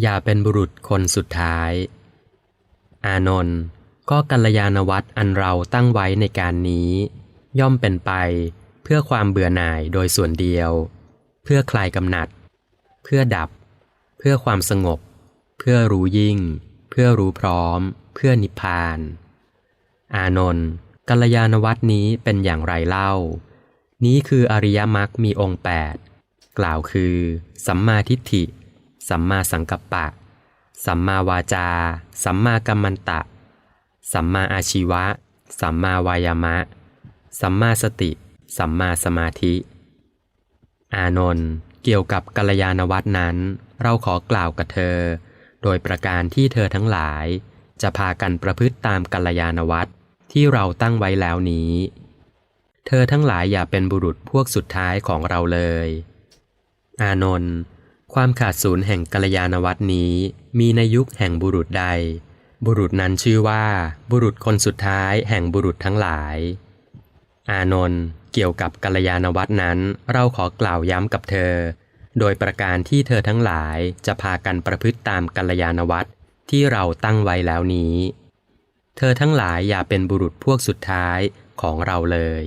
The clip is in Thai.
อย่าเป็นบุรุษคนสุดท้าย อานนท์ก็กัลยาณวัตรอันเราตั้งไว้ในการนี้ ย่อมเป็นไปเพื่อความเบื่อหน่ายโดยส่วนเดียว เพื่อคลายกำหนัด เพื่อดับ เพื่อความสงบ เพื่อรู้ยิ่ง เพื่อรู้พร้อม เพื่อนิพพาน อานนท์กัลยาณวัตรนี้เป็นอย่างไรเล่า นี้คืออริยมรรคมีองค์ 8 กล่าวคือ สัมมาทิฏฐิ สัมมาสังกัปปะ สัมมาวาจา สัมมากัมมันตะ สัมมาอาชีวะ สัมมาวายามะ สัมมาสติ สัมมาสมาธิ อานนท์เกี่ยวกับกัลยาณวัตรนั้น เราขอกล่าวกับเธอ โดยประการที่เธอทั้งหลาย จะพากันประพฤติตามกัลยาณวัตรที่เราตั้งไว้แล้วนี้ เธอทั้งหลายอย่าเป็นบุรุษพวกสุดท้ายของเราเลย อานนท์ ความขาดศูนย์แห่งกัลยาณวัตนี้มีในยุคแห่งบุรุษใด บุรุษนั้นชื่อว่า บุรุษคนสุดท้ายแห่งบุรุษทั้งหลาย อานนท์เกี่ยวกับกัลยาณวัตนั้นเราขอกล่าวย้ำกับเธอ โดยประการที่เธอทั้งหลายจะพากันประพฤติตามกัลยาณวัตที่เราตั้งไว้แล้วนี้ เธอทั้งหลายอย่าเป็นบุรุษพวกสุดท้ายของเราเลย